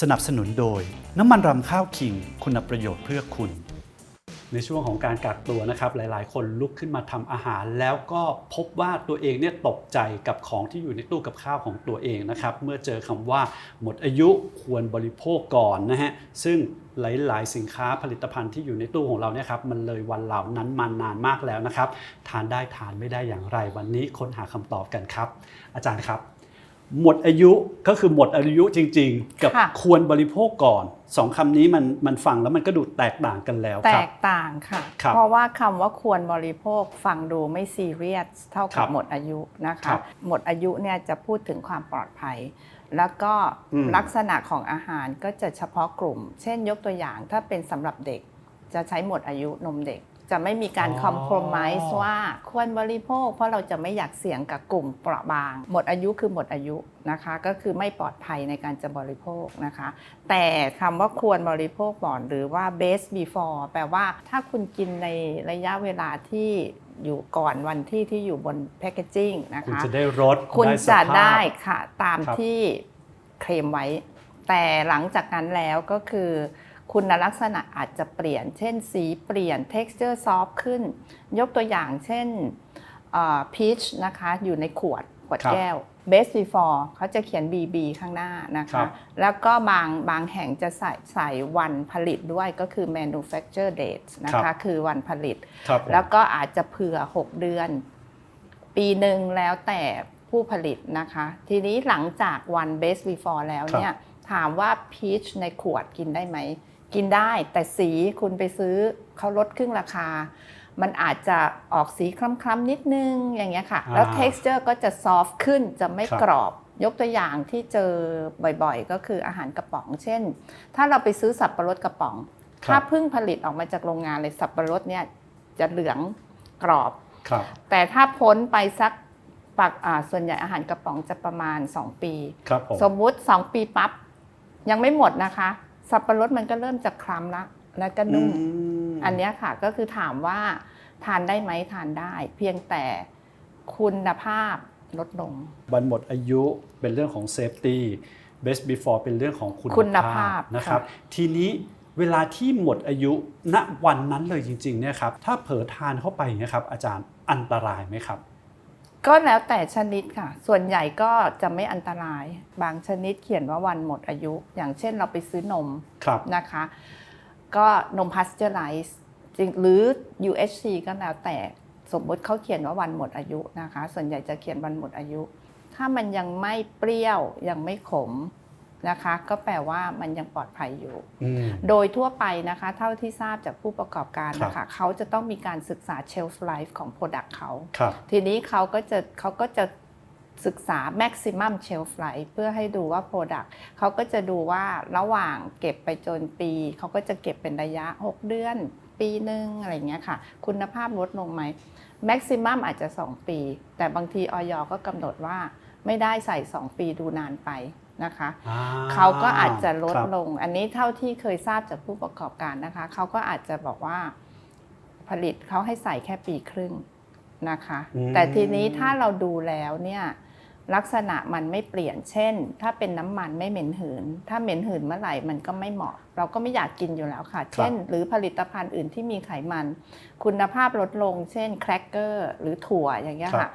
สนับสนุนโดย น้ำมันรำข้าวคิง คุณประโยชน์เพื่อคุณ ในช่วงของการกักตัวนะครับ หลายๆ คนลุกขึ้นมาทำอาหาร แล้วก็พบว่าตัวเองเนี่ยตกใจกับของที่อยู่ในตู้กับข้าวของตัวเองนะครับ เมื่อเจอคำว่าหมดอายุควรบริโภคก่อนนะฮะซึ่งหลาย ๆ สินค้าผลิตภัณฑ์ที่อยู่ในตู้ของเราเนี่ยครับมันเลยวันเหล่านั้นมานานมากแล้วนะครับ ทานได้ทานไม่ได้อย่างไรวันนี้ค้นหาคำตอบกันครับ อาจารย์ครับ หมดอายุก็คือหมดอายุจริง ๆ กับค่ะควรบริโภคก่อนสองคำนี้มันมันฟังแล้วมันก็ดูแตกต่างกันแล้วแตครับ กต่างค่ะ ครับเพราะว่าคำว่าควรบริโภคฟังดูไม่ซีเรียสเท่าครักับบหมดอายุนะครัคะบหมดอายุเนี่ยจะพูดถึงความปลอดภัย แล้วก็อืม ลักษณะของอาหารก็จะเฉพาะกลุ่ม เช่นยกตัวอย่างถ้าเป็นสำหรับเด็กจะใช้หมดอายุนมเด็ก จะไม่มีการคอม p พ m i s e ว่าควรบริโภค เพราะเราจะไม่อยากเสี่ยงกับกลุ่มเปราะบาง หมดอายุคือหมดอายุนะคะ ก็คือไม่ปลอดภัยในการจะบริโภคนะคะ แต่คำว่าควรบริโภคก่อนหรือว่า best before แปลว่าถ้าคุณกินในระยะเวลาที่อยู่ก่อนวันที่ที่อยู่บนแพคเกจจิ้งนะคุณคะจะได้รสคุณได้สจะภาพได้ค่ะ ตามครับที่เคลมไว้ แต่หลังจากนั้นแล้วก็คือ คุณลักษณะอาจจะเปลี่ยน เช่น สีเปลี่ยน texture soft ขึ้น ยกตัวอย่างเช่นพีชนะคะอยู่ในขวดขวดครับแก้ว best before เขาจะเขียน BB ข้างหน้านะครัคะบแล้วก็บางบางแห่งจะใส่ใส่วันผลิตด้วยก็คือ manufacture date นะคะคือวันผลิตครับผมแล้วก็อาจจะเผื่อ 6 เดือน ปีหนึ่งแล้วแต่ผู้ผลิตนะคะ ทีนี้หลังจากวัน best before แล้วเนี่ย ถามว่าพีชในขวดกินได้ไหม กินได้แต่สีคุณไปซื้อเขาลดครึ่งราคา มันอาจจะออกสีคล้ำๆนิดนึงอย่างเงี้ยค่ะ แล้วอ่า texture ก็จะ soft ขึ้นจะไม่ครับกรอบ ยกตัวอย่างที่เจอบ่อยๆ ก็คืออาหารกระป๋อง เช่น ถ้าเราไปซื้อสับปะรดกระป๋องครับถ้าเพิ่งผลิตออกมาจากโรงงานเลยสับปะรดเนี่ยจะเหลืองกรอบครับแต่ถ้าพ้นไปสักปักอ่าส่วนใหญ่อาหารกระป๋องจะประมาณ 2 ปีครับผมสมมุติ 2 ปีปั๊บยังไม่หมดนะคะ สับปะรดมันก็เริ่มจะคล้ำละแล้วก็นุ่มมอันเนี้ยค่ะก็คือถามว่าทานได้ไหมทานได้ เพียงแต่คุณภาพลดลงวันหมดอายุเป็นเรื่องของ safety best before เป็นเรื่องของคุณคุณภาพนะครับค่ะทีนี้เวลาที่หมดอายุณวันนั้นเลยจริงๆเนี่ยครับถ้าเผลอทานเข้าไปเนะครับอาจารย์อันตรายไหมครับ ก็แล้วแต่ชนิดค่ะ ส่วนใหญ่ก็จะไม่อันตราย บางชนิดเขียนว่าวันหมดอายุ อย่างเช่นเราไปซื้อนมครับนะคะ ก็นมพาสเจอร์ไลซ์จริงหรือ UHC ก็แล้วแต่สมมุติเขาเขียนว่าวันหมดอายุนะคะ ส่วนใหญ่จะเขียนวันหมดอายุ ถ้ามันยังไม่เปรี้ยวยังไม่ขม นะคะ ก็แปลว่ามันยังปลอดภัยอยู่อืมโดยทั่วไปนะคะ เท่าที่ทราบจากผู้ประกอบการนะครัคะบเขาจะต้องมีการศึกษา shelf life ของ Product เขาครับทีนี้เขาก็จะเขาก็จะศึกษา maximum shelf life เพื่อให้ดูว่า Product เขาก็จะดูว่าระหว่างเก็บไปจนปี เขาก็จะเก็บเป็นระยะ 6 เดือน ปีหนึ่งอะไรอย่างเงี้ยค่ะ คุณภาพลดลงไหม maximum อาจจะ 2 ปี แต่บางทีออยก็กำหนดว่าไม่ได้ใส่ 2 ปีดูนานไป นะคะอ่เขาก็อาจจะลดครับลง อันนี้เท่าที่เคยทราบจากผู้ประกอบการนะคะ เขาก็อาจจะบอกว่าผลิตเขาให้ใส่แค่ปีครึ่งนะคะอืมแต่ทีนี้ถ้าเราดูแล้วเนี่ยลักษณะมันไม่เปลี่ยน เช่น ถ้าเป็นน้ำมันไม่เหม็นหืน ถ้าเหม็นหืนเมื่อไหร่มันก็ไม่เหมาะ เราก็ไม่อยากกินอยู่แล้วค่ะ เช่น หรือผลิตภัณฑ์อื่นที่มีไขมัน คุณภาพลดลง เช่นแครกเกอร์หรือถั่วอย่างเงี้ยครัค่ะบ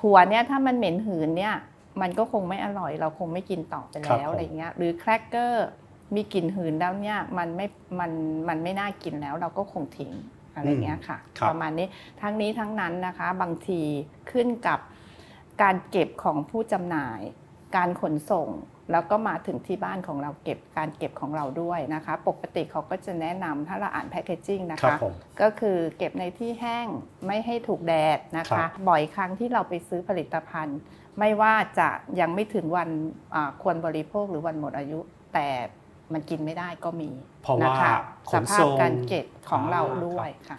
ถั่วเนี่ยถ้ามันเหม็นหืนเนี่ย มันก็คงไม่อร่อย เราคงไม่กินต่อไปครับแล้วผมอะไรเงี้ยหรือแครกเกอร์มีกลิ่นหืนแล้วเนี่ยมันไม่มันมันไม่น่ากินแล้วเราก็คงทิ้งอะไรเงี้ยค่ะครับประมาณนี้ทั้งนี้ทั้งนั้นนะคะ บางทีขึ้นกับการเก็บของผู้จำหน่าย การขนส่ง แล้วก็มาถึงที่บ้านของเราเก็บการเก็บของเราด้วยนะคะ ปกติเขาก็จะแนะนำถ้าเราอ่านแพคเกจจิ้งนะครัคะ บผม ก็คือเก็บในที่แห้งไม่ให้ถูกแดดนะครัคะ บ บ่อยครั้งที่เราไปซื้อผลิตภัณฑ์ ไม่ว่าจะยังไม่ถึงวันอ่าควรบริโภคหรือวันหมดอายุ แต่มันกินไม่ได้ก็มีเพราะนะว่าคะขสนภาส่พงการเก็บของเราอ่าด้วยครับค่ะอ่า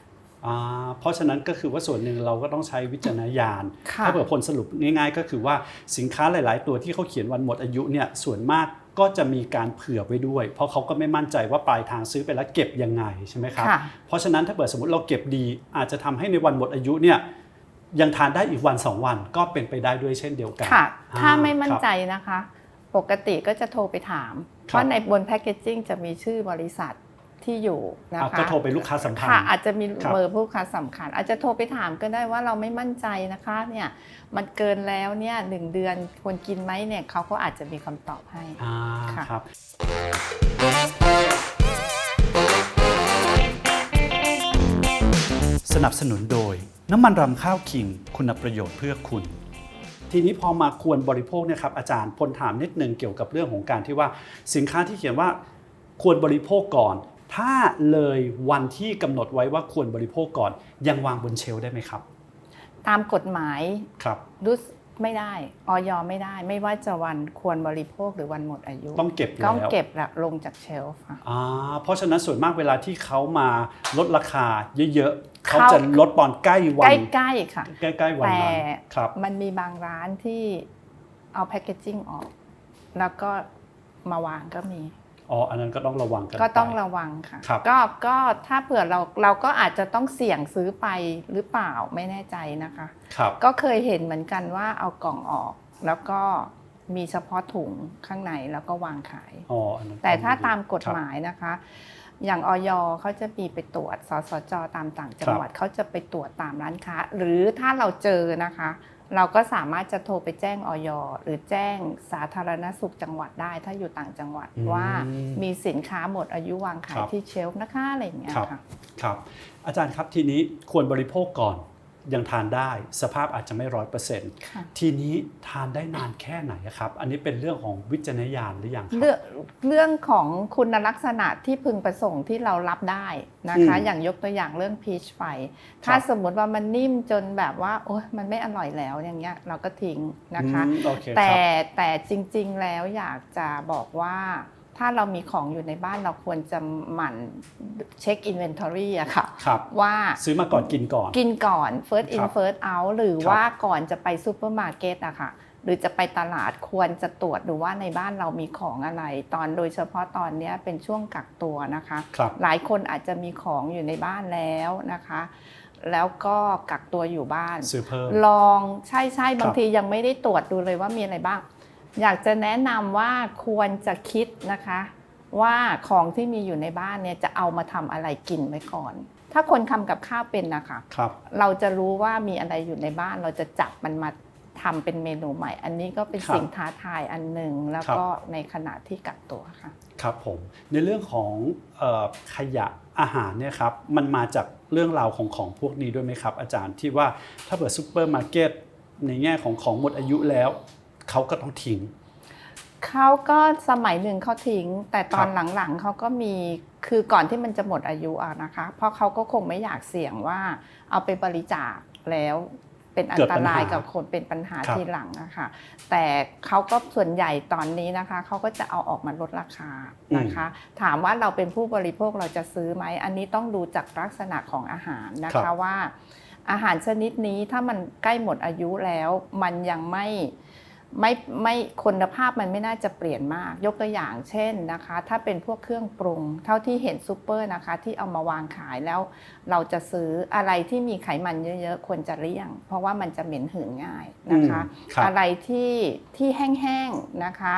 เพราะฉะนั้นก็คือว่าส่วนหนึ่งเราก็ต้องใช้วิจารณญาณค่ะถ้าเผื่อผลสรุปง่ายๆ ก็คือว่าสินค้าหลาย ๆ ตัวที่เขาเขียนวันหมดอายุเนี่ยส่วนมากก็จะมีการเผื่อไว้ด้วย เพราะเขาก็ไม่มั่นใจว่าปลายทางซื้อไปแล้วเก็บยังไงใช่ไหมครับค่ะเพราะฉะนั้นถ้าเกิดสมมติเราเก็บดี อาจจะทำให้ในวันหมดอายุเนี่ยยังทานได้อีกวันสองวันก็เป็นไปได้ด้วยเช่นเดียวกันค่ะอ่ถ้าไม่มั่นครับใจนะคะ ปกติก็จะโทรไปถามครับเพราะในบนแพคเกจจิ้งจะมีชื่อบริษัท ที่อยู่นะอะคะก็โทรไปลูกค้าสัมพันค่ะธ์อาจจะมีครับเบอร์ผู้ค้าสำคัญ อาจจะโทรไปถามก็ได้ว่าเราไม่มั่นใจนะคะเนี่ยมันเกินแล้วเนี่ยหนึ่งเดือนควรกินไหมเนี่ยเขาก็อาจจะมีคำตอบให้อ่าค่ะครับสนับสนุนโดย น้ำมันรำข้าวคิง คุณประโยชน์เพื่อคุณ ทีนี้พอมาควรบริโภคเนี่ยครับอาจารย์พลถามนิดนึงเกี่ยวกับเรื่องของการที่ว่าสินค้าที่เขียนว่าควรบริโภคก่อน ถ้าเลยวันที่กำหนดไว้ว่าควรบริโภคก่อน ยังวางบนเชลฟ์ได้ไหมครับ ตามกฎหมายครับรู้สึกไม่ได้ออยไม่ได้ ไม่ว่าจะวันควรบริโภคหรือวันหมดอายุ ต้องเก็บแล้วต้องเก็บละลงจากเชลฟ์ค่ะอ่าเพราะฉะนั้นส่วนมากเวลาที่เขามาลดราคาเยอะๆเขาเขาจะลดตอนใกล้วัในกล้ๆค่ะใกล้ๆวันแต่นั้นครับมันมีบางร้านที่เอาแพคเกจจิ้งออก แล้วก็มาวางก็มี อ๋ออันนั้นก็ต้องระวังกันก็ต้องไป ระวังค่ะครับ ก็ก็ถ้าเผื่อเราเราก็อาจจะต้องเสี่ยงซื้อไปหรือเปล่าไม่แน่ใจนะคะ ครับ ก็เคยเห็นเหมือนกันว่าเอากล่องออก แล้วก็มีเฉพาะถุงข้างในแล้วก็วางขาย อ๋ออันนั้นแต่ถ้าองตามกฎครับหมายนะคะ อย่างออยเขาจะมีไปตรวจสสจตามต่างจังหวัดเขาจะไปตรวจตามร้านค้า หรือถ้าเราเจอนะคะ เราก็สามารถจะโทรไปแจ้งออยหรือแจ้งสาธารณสุขจังหวัดได้ ถ้าอยู่ต่างจังหวัดว่ามีสินค้าหมดอายุวางขายที่เชลฟ์นะคะอะไรอย่างเงี้ยครับค่ะครับ อาจารย์ครับทีนี้ควรบริโภคก่อน ยังทานได้ สภาพอาจจะไม่ร้อยเปอร์เซ็นต์ค่ะทีนี้ทานได้นานแค่ไหนอะครับ อันนี้เป็นเรื่องของวิจารณญาณหรือยังครับเรื่องเรื่องของคุณลักษณะที่พึงประสงค์ที่เรารับได้นะคะอืมอย่างยกตัวอย่างเรื่องพีชไฟ ถ้าสมมุติว่ามันนิ่มจนแบบว่าโอ๊ยมันไม่อร่อยแล้วอย่างเงี้ยเราก็ทิ้งนะคะอืมโอเคแต่ครับแต่จริงๆแล้วอยากจะบอกว่า ถ้าเรามีของอยู่ในบ้านเราควรจะหมั่นเช็ค inventory อะค่ะครับว่าซื้อมาก่อนกินก่อน กินก่อน first ค in รับ first out หรือครับว่าก่อนจะไปซูเปอร์มาร์เก็ตอะค่ะหรือจะไปตลาดควรจะตรวจดูว่าในบ้านเรามีของอะไร ตอนโดยเฉพาะตอนเนี้ยเป็นช่วงกักตัวนะคะครับหลายคนอาจจะมีของอยู่ในบ้านแล้วนะคะ แล้วก็กักตัวอยู่บ้านซื้อเพิ่มลองใช่ใช่ครับบางทียังไม่ได้ตรวจดูเลยว่ามีอะไรบ้าง อยากจะแนะนำว่าควรจะคิดนะคะ ว่าของที่มีอยู่ในบ้านเนี่ยจะเอามาทำอะไรกินไว้ก่อน ถ้าคนทำกับข้าวเป็นนะคะครับ เราจะรู้ว่ามีอะไรอยู่ในบ้าน เราจะจับมันมาทำเป็นเมนูใหม่ อันนี้ก็เป็นครับสิ่งท้าทายอันหนึ่งแล้วก็ในขณะที่กักตัวค่ะ ครับผมในเรื่องของเออขยะอาหารเนี่ยครับมันมาจากเรื่องราวของของพวกนี้ด้วยไหมครับ อาจารย์ที่ว่าถ้าเปิดซูเปอร์มาร์เก็ตในแง่ของของหมดอายุแล้ว เขาก็ต้องทิ้ง เขาก็สมัยหนึ่งเขาทิ้ง แต่ตอนครับหลังๆเขาก็มีคือก่อนที่มันจะหมดอายุอะนะคะ เพราะเขาก็คงไม่อยากเสี่ยงว่าเอาไปบริจาคแล้วเป็นอันตรายกับคนเป็นปัญหาครับทีหลังนะคะแต่เขาก็ส่วนใหญ่ตอนนี้นะคะเขาก็จะเอาออกมาลดราคานะคะ ถามว่าเราเป็นผู้บริโภคเราจะซื้อไหมอันนี้ต้องดูจากลักษณะของอาหารนะครัคะบว่า อาหารชนิดนี้ถ้ามันใกล้หมดอายุแล้ว มันยังไม่ ไม่ไม่คุณภาพมันไม่น่าจะเปลี่ยนมาก ยกตัวอย่างเช่นนะคะ ถ้าเป็นพวกเครื่องปรุง เท่าที่เห็นซูเปอร์นะคะ ที่เอามาวางขายแล้ว เราจะซื้ออะไรที่มีไขมันเยอะๆควรจะเลี่ยง เพราะว่ามันจะเหม็นหืนง่ายนะคะอืมครับอะไรที่ที่แห้งๆนะคะ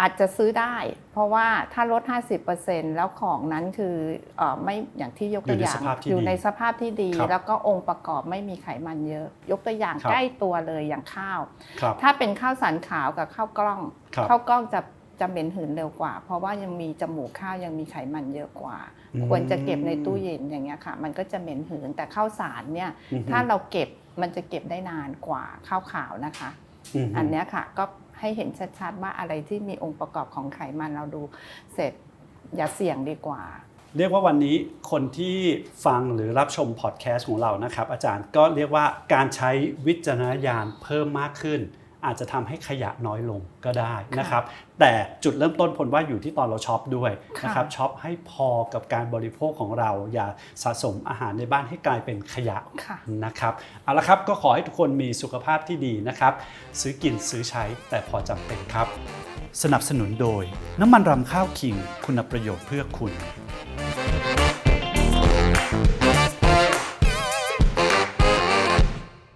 อาจจะซื้อได้ เพราะว่าถ้าลด 50%แล้วของนั้นคือเออไม่อย่างที่ยกตัวอย่างอยู่ในสภาพที่ดีอยู่ในสภาพที่ดีครับแล้วก็องค์ประกอบไม่มีไขมันเยอะ ยกตัวอย่างครับใกล้ตัวเลยอย่างข้าวครับถ้าเป็นข้าวสารขาวกับข้าวกล้องครับข้าวกล้องจะจะเหม็นหืนเร็วกว่า เพราะว่ายังมีจมูกข้าวยังมีไขมันเยอะกว่าอืมควรจะเก็บในตู้เย็นอย่างเงี้ยค่ะ มันก็จะเหม็นหืนแต่ข้าวสารเนี่ยอือฮึถ้าเราเก็บมันจะเก็บได้นานกว่าข้าวขาวนะคะมอันเนี้ยค่ะก็ ให้เห็นชัดๆว่าอะไรที่มีองค์ประกอบของไขมันเราดูเสร็จอย่าเสี่ยงดีกว่า เรียกว่าวันนี้คนที่ฟังหรือรับชมพอดแคสต์ของเรานะครับ อาจารย์ก็เรียกว่าการใช้วิจารณญาณเพิ่มมากขึ้น อาจจะทำให้ขยะน้อยลงก็ได้นะครับ แต่จุดเริ่มต้นผลว่าอยู่ที่ตอนเราช็อปด้วยค่ะนะครับช็อปให้พอกับการบริโภคของเรา อย่าสะสมอาหารในบ้านให้กลายเป็นขยะค่ะนะครับเอาละครับก็ขอให้ทุกคนมีสุขภาพที่ดีนะครับ ซื้อกินซื้อใช้แต่พอจำเป็นครับ สนับสนุนโดย น้ำมันรำข้าวคิง คุณประโยชน์เพื่อคุณ